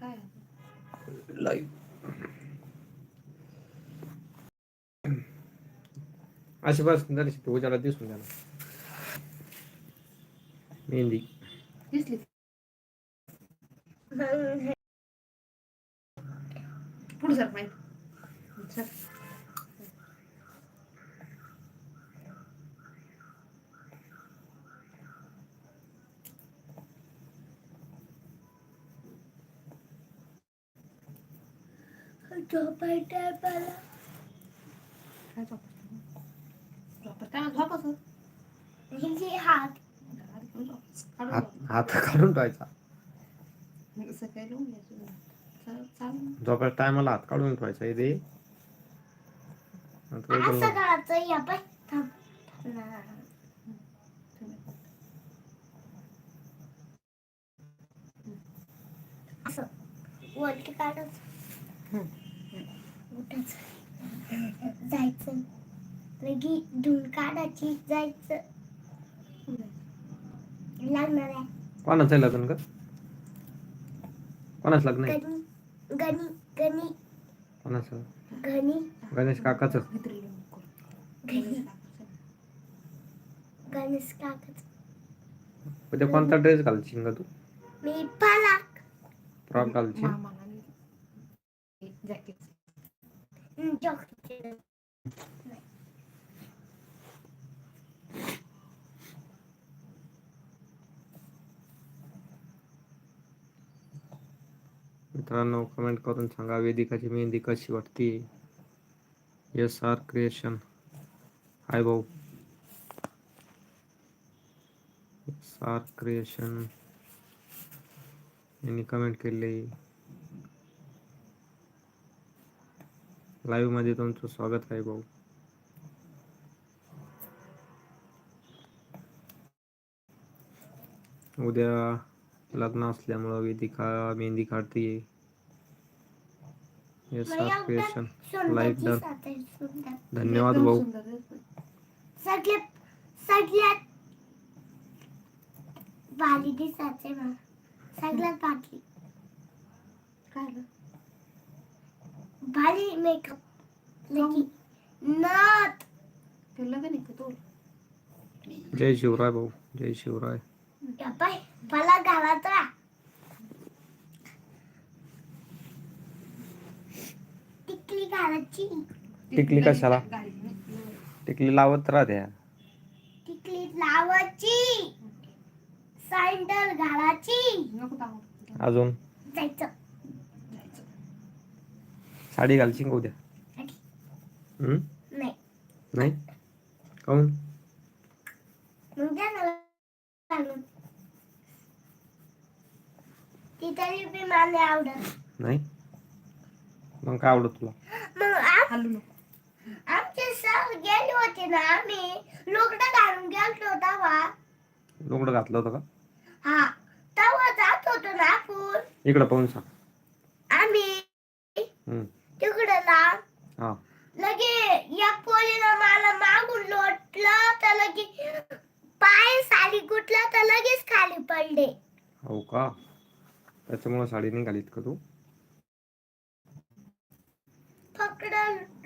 काय? लाईव्ह अशी बस दर्शित उजाला दिसून ना मेहंदी. दिसली. पुढे सर माहिती सर काय झोपायचं झोपायचं काय झोपायचं पण झोपायचं. काढून हात. हात काढून ठेवायचा सकाळी लावून घ्यायचं चाल- चालेल झोपायच्या टायमाला हात काढून ठेवायचा इथे असं करायचं या बाय थांब. ना. असं. वरती काढायचं उठायचं जायचं. लगी धुवून काढायची जायचं. लागणार आहे. कोणाचं आहे लग्न का कोणाच लग्न आहे? गणी गणी गणी. कोणाचं? गणी. गणेश काकाचं. गणी. गणेश काकाच. उद्या कोणता ड्रेस घालशील का तू? मी पालाक फ्रॉक घालशील? मामाला मित्रांनो कमेंट करून सांगा वेदिकाची मेहंदी कशी वाटते? एस आर क्रिएशन हाय भाऊ. एस आर क्रिएशन यांनी कमेंट केले. लाईव्ह मध्ये तुमचं स्वागत आहे भाऊ। उद्या लग्न असल्यामुळं वेदिका मेहंदी काढते S R creation like done धन्यवाद भाऊ। सगळ्यात सगळ्यात भारी दिसायचे मला सगळ्यात भारी. काय? भारी मेकअप लगी नथ ते का तो? जय शिवराय भाऊ जय शिवराय. बाय मला घालायचा टिकली घालायची टिकली कशाला? नाही. टिकली लावत राहत्या टिकली लावायची. सँडल दाखवू. अजून? जायचं. साडी घालशील का उद्या? हम्म? नाही. नाही? काऊन मग द्या ना घालून. ती तरी बी मला आवडत. नाही? मग काय आवडत तुला? मग आम- हलू नको. आमचे सर गेले होते ना आम्ही. लुगडं घालून गेलतो तेव्हा. लुगडं घातलं होतं का? हा. तेव्हा जात होतो ना आपण. इकडं पाहून सांग. आम्ही हम्म. तिकडं ना हा. लगे या पोलीनं मला मागून लोटलं तर लगे पाय साडी कुठला तर लगेच खाली पडले. हो का? त्याच्यामुळे साडी नाही घालीत का तू? फक्त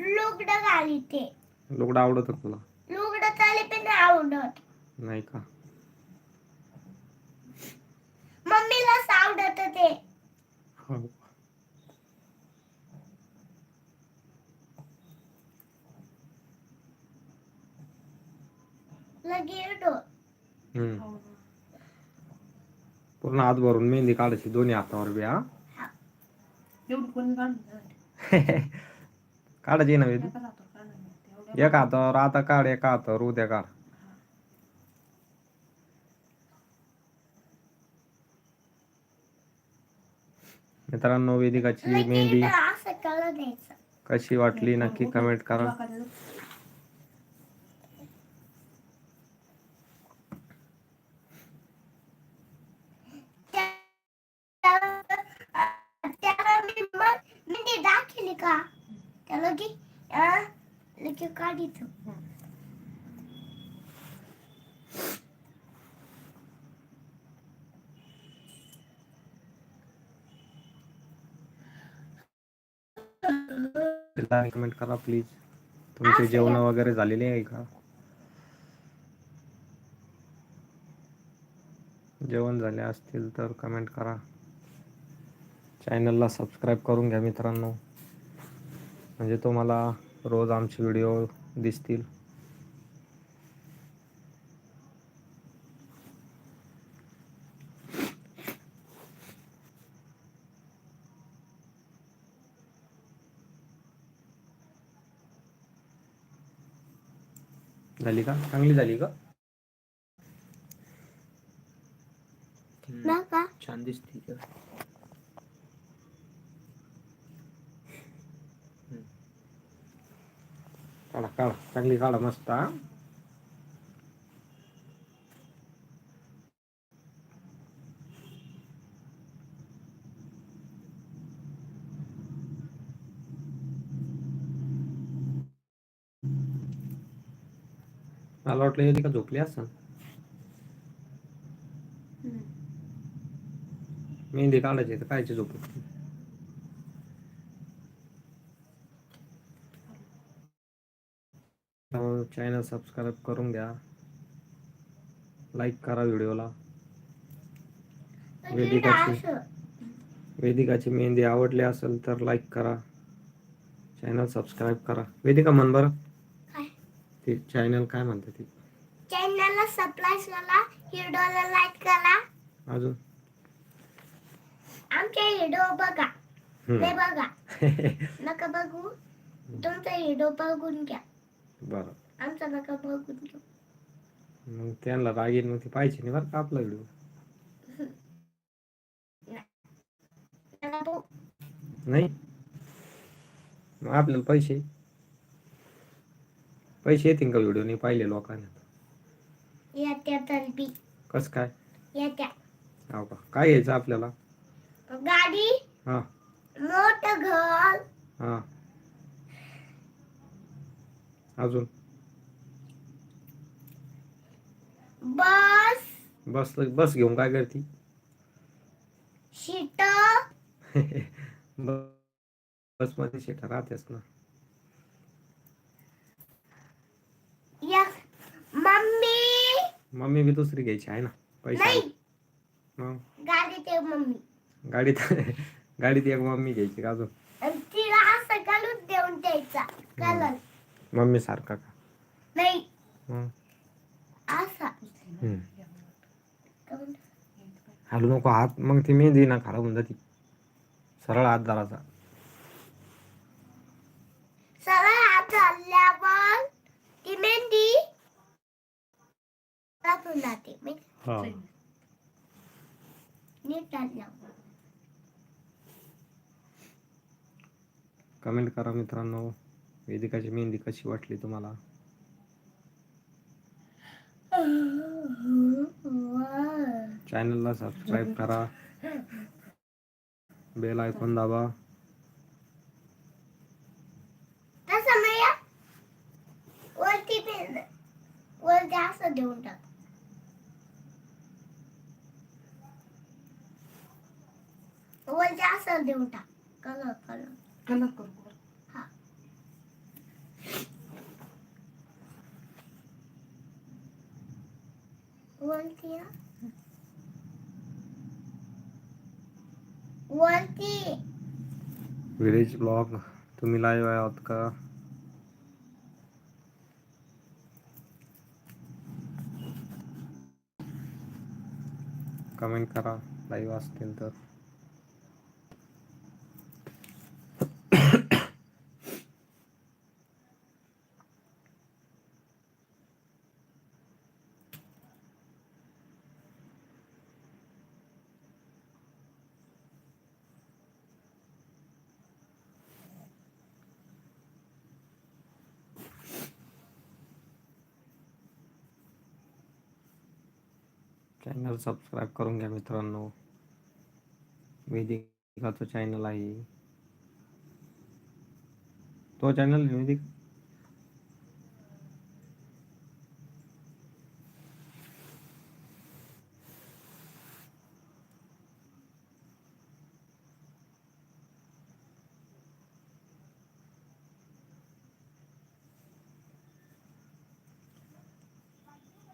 लुगडं घाली ते. लुगडं आवडत का तुला? लुगडं चाले पण नाही आवडत. नाही का? मम्मीलाच आवडत ते. हो लगे येतो हम्म. हो. पूर्ण हात भरून मेहंदी काढायची दोन्ही हातावर बी हा. काढायची ना वेदी एका हातावर आता काढ एका हातावर उद्या काढ. मित्रांनो वेदिकाची मेहंदी कशी वाटली नक्की कमेंट करा. जागीच कमेंट करा प्लीज तुमचे जेवण वगैरे झालेले आहे का? जेवण झाले असतील तर कमेंट करा. चॅनलला सबस्क्राईब करून घ्या मित्रांनो. म्हणजे तुम्हाला रोज आमचे व्हिडिओ दिसतील. झाली का? चांगली झाली का? छान दिसते काढा काढा चांगली काढा मस्त हा मला वाटलं येते का झोपली असं मेहंदी काढायची तर कायची झोप चॅनल सबस्क्राईब करून घ्या. लाईक करा व्हिडिओला. वेदिकाची. वेदिकाची मेहंदी आवडली असेल तर लाईक करा. चॅनल सबस्क्राईब करा. वेदिका म्हण बरं. ते चॅनल काय म्हणते ती? चॅनलला सबस्क्राईब करा व्हिडिओला लाईक करा. अजून? आमचे व्हिडिओ बघा. ते बघा. नका बघू. तुमचा व्हिडिओ बघून घ्या. बरं. आमचा नका बघून घेऊ मग त्यांना रागीन मग ती पाहिजे नाही बरं का आपला व्हिडिओ बघू. नाही. मग आपल्याला पैसे. पैसे येतील का व्हिडिओ नाही पाहिले लोकांना? तलबी कस काय? येत्या. हो का? काय घ्यायचं आपल्याला? गाडी. हा. मोठ घर. हा. अजून? बस. बस बस घेऊन काय करती? शीट. बसमध्ये शेटा राहतेस ना. एक मम्मी. मम्मी बी दुसरी घ्यायची आहे ना पैसे. नाही. मग? गाडी ते मम्मी. गाडीत गाडीत एक मम्मी घ्यायची का अजून? आणि तिला असं घालून देऊन द्यायचा कलर. मम्मी सारखा का? नाही. मग. हालू नको हात मग ती मेहंदी ना खराब होऊन जाती सरळ हात धराचा सरळ हात घालल्यावर ती मेहंदी राहून जाते मी हा नीट घालल्यावर कमेंट करा मित्रांनो वेदिकाची मेहंदी कशी वाटली तुम्हाला चॅनलला सबस्क्राईब करा. बेल आयकॉन दाबा. हं. देऊन टाक. वरती असं देऊन टाक. कलर कलर कलर करू. वरती वरती. विलेज ब्लॉग तुम्ही लाईव्ह आहात का? कमेंट करा. लाईव्ह असतील तर. चॅनल सबस्क्राईब करून घ्या मित्रांनो. वेदिकाचं चॅनल आहे. तो channel Vedik.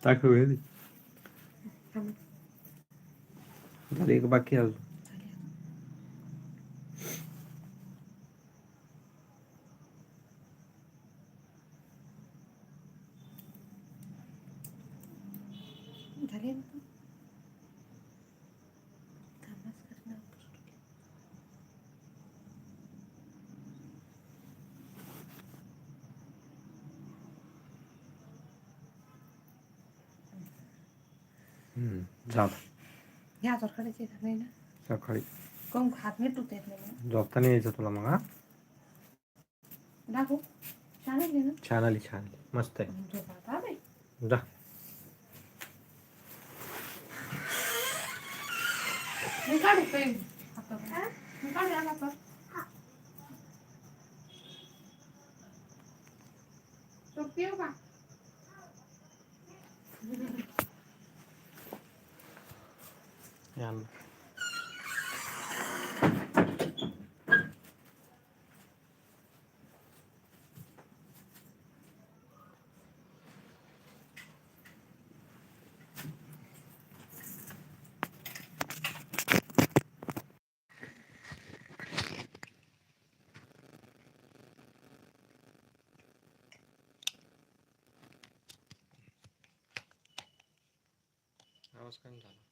Tá com ele? झाली एक बाकी आहे अजून झाली ह्या काढायची का नाही ना? सकाळी कोण हात मिटूत येत नाही ना? झोपता नाही यायचं तुला मग हा? दाखव. छान आहे ना? छान आली छान आली. मस्त आहे. झोप आता बाई. जा. मी काढू काही हातावर मी काढू या हातावर तो पिऊ का? या ना. आवाज कमी झाला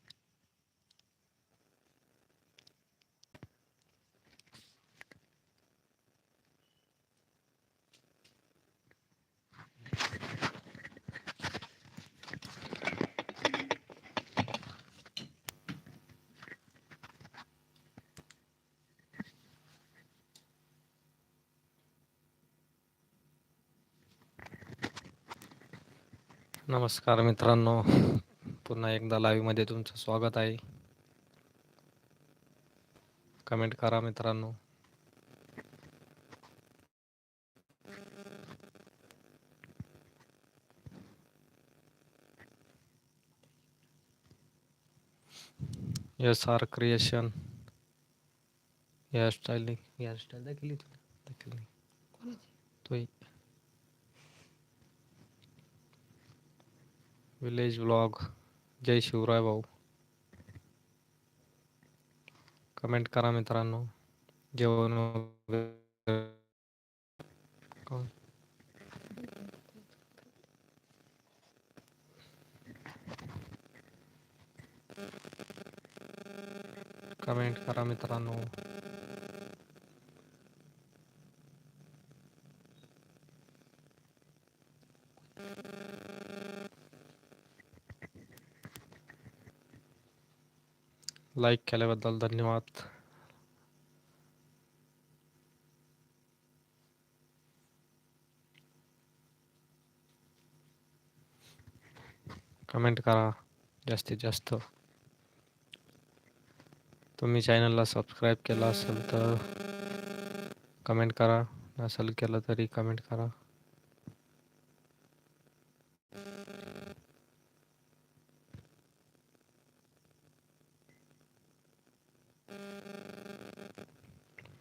नमस्कार मित्रांनो. पुन्हा एकदा लाईव्हमध्ये तुमचं स्वागत आहे. कमेंट करा मित्रांनो. S R creation hairstyle hairstyle दाखवली तुला दाखवली नाही. कोणाची तोही विलेज ब्लॉग जय शिवराय भाऊ कमेंट करा मित्रांनो. जेवण कमेंट करा मित्रांनो. लाईक केल्याबद्दल धन्यवाद. कमेंट करा जास्तीत जास्त. तुम्ही चॅनलला सबस्क्राईब केला असेल तर कमेंट करा. नसेल केलं तरी कमेंट करा.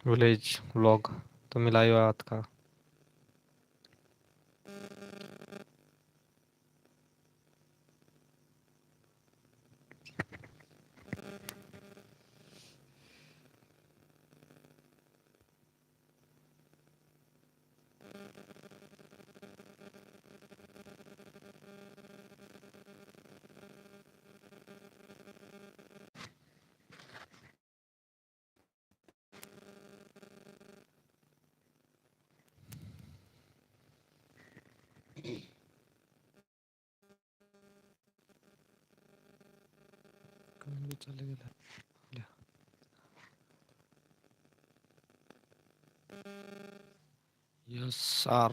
विलेज व्लॉग तुम्ही लाईव्ह आहात का? चालले गेलं. यस आर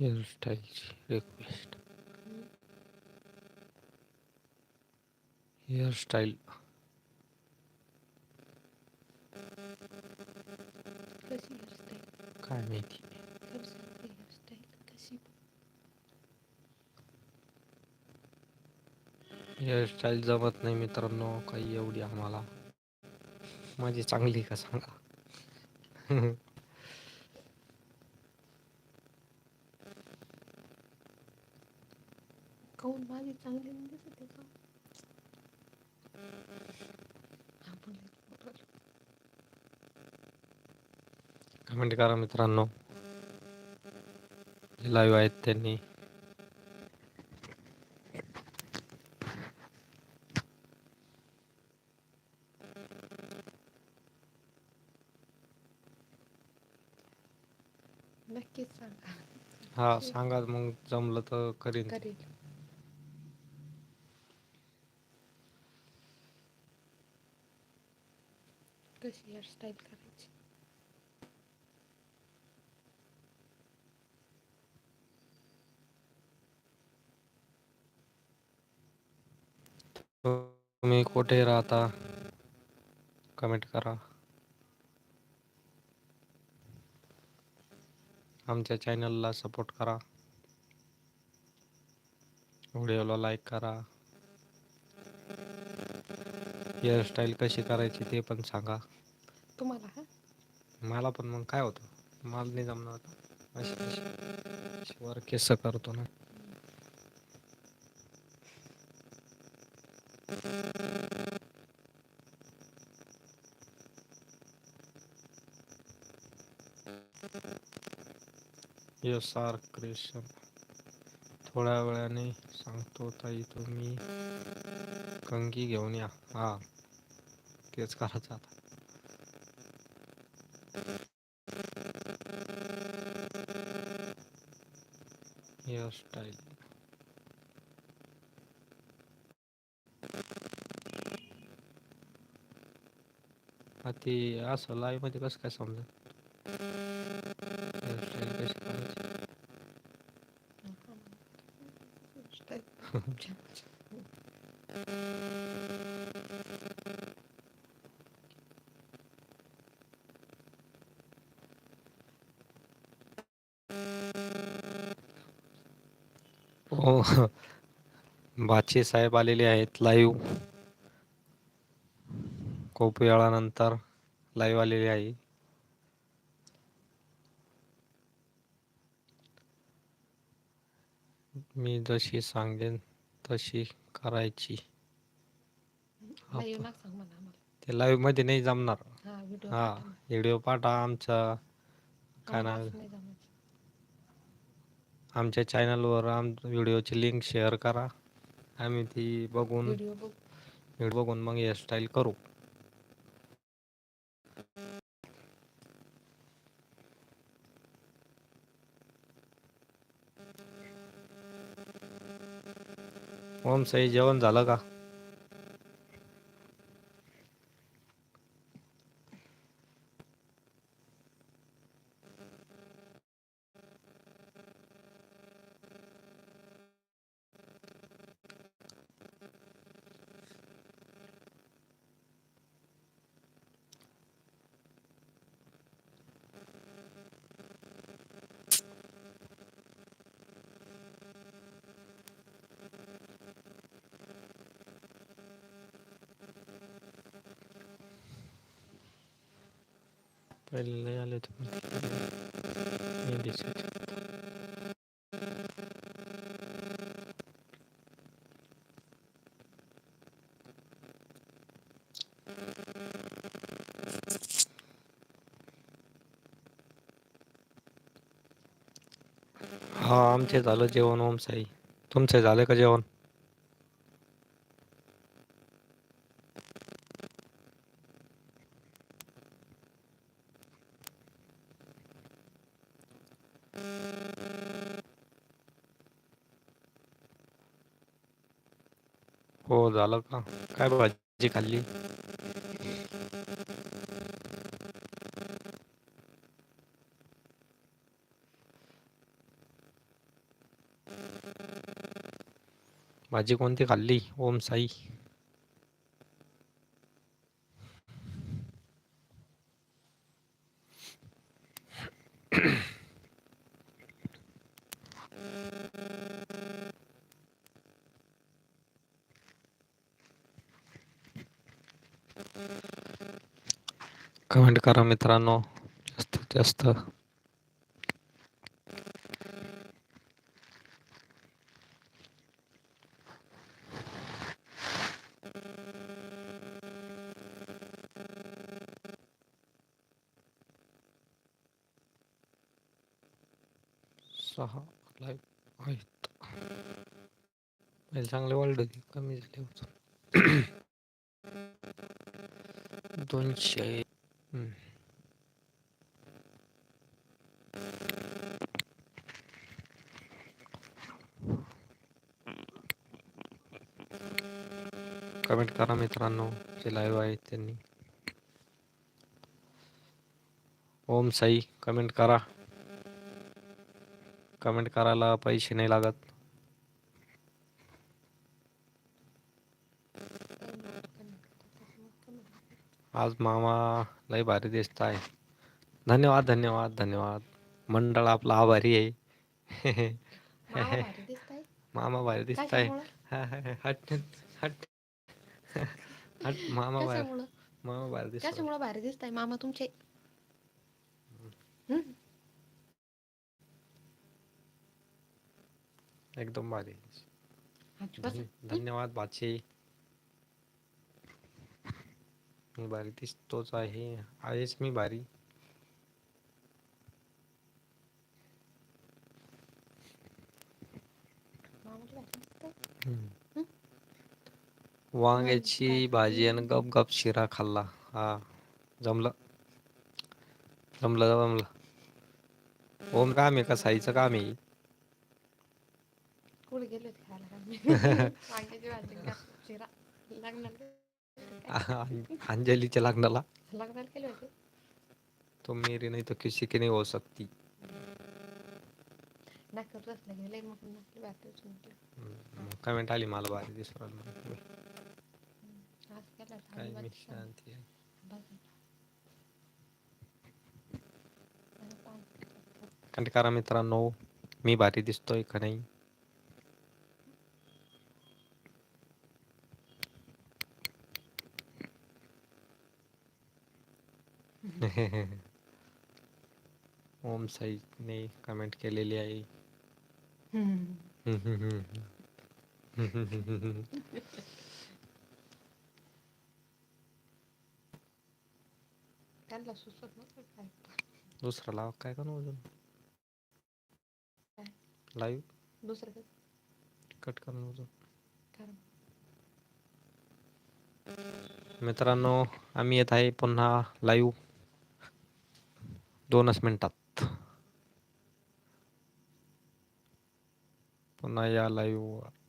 हेअरस्टाईलची रिक्वेस्ट हेअरस्टाईल कशी हेअरस्टाईल काय माहिती हेअरस्टाईल कशी हेअरस्टाईल जमत नाही मित्रांनो. काही एवढी आम्हाला. माझी चांगली का सांगा काऊन माझी चांगली नाही दिसत का. कमेंट करा मित्रांनो. लाईव्ह आहेत त्यांनी. नक्कीच सांगा. हा सांगा मग जमलं तर करीन. करेल कशी हेअरस्टाईल करायची तुम्ही कुठे राहता? कमेंट करा. आमच्या चॅनलला सपोर्ट करा. व्हिडिओला लाईक करा. हेअरस्टाईल कशी करायची ते पण सांगा. तुम्हाला हा? मला पण मग काय होतं? मला नाही जमणार वर केस करतो ना. यस आर क्रिएशन थोड्या वेळाने सांगतो ताई तुम्ही कंगी घेऊन या. हा तेच करायचं आता. हेअरस्टाईल हा ते असं लाईव्हमध्ये कसं काय समजा हेअरस्टाईल कशी करायची हो. बाचे साहेब आलेले आहेत लाईव्ह खूप वेळानंतर लाईव्ह आलेले आहे. मी जशी सांगेन तशी करायची. ते लाईव्हमध्ये नाही जमणार. हा व्हिडिओ पाठवा. आमचा. काय नाव आमच्या चॅनलवर आम व्हिडिओची लिंक शेअर करा. आम्ही ती बघून व्हिडिओ बघ. व्हिडिओ बघून मग हेअरस्टाईल करू. ओम साई जेवण झालं का? पहिले नाही हा आमचे झालं जेवण ओम साई. तुमचे झाले का जेवण? झालं का? काय भाजी खाल्ली? भाजी कोणती खाल्ली? ओम साई. करा मित्रांनो जास्तीत जास्त. सहा लाईव्ह आहेत. चांगले वाढले होते कमी झाले होते दोनशे कमेंट करा मित्रांनो जे लाईव्ह आहेत त्यांनी. ओम साई कमेंट करा. कमेंट करायला पैसे नाही लागत. आज मामा लय भारी दिसत आहे. धन्यवाद धन्यवाद धन्यवाद. मंडळ आपला आभारी आहे. मामा भारी दिसत आहे. कशामुळं? हट हट हट. मामा भारी मामा भारी दिसत भारी दिसताय मामा तुमचे? एकदम भारी. धन्यवाद बाचे मी भारी दिसतोच आहे आहेच मी भारी. वांग्याची भाजी आणि गप गप शिरा खाल्ला. हा जमलं. जमलं जमलं? ओम काम आहे का साईचं काम आहे. कुठे गेले खायला? अंजलीच्या लग्नाला. लग्नाला केले होते. तो मेरी नहीं तो किसी की नहीं हो सकती. गेले मग म्हटलं कमेंट आली मला भारी दिसू राहिलं म्हणून. आज केला काय भाजी मी भाजी शांती आहे. कमेंट करा मित्रांनो मी भारी दिसतोय का नाही? ओम साईने कमेंट केलेली आहे. त्यांना सुचत नव्हतं काय? दुसरा लाव काय करू अजून काय? लाईव्ह दुसरं काय? कट करून अजून कारण. मित्रांनो आम्ही येत आहे पुन्हा लाईव्ह दोनच मिनिटात. पुन्हा या लाईव्ह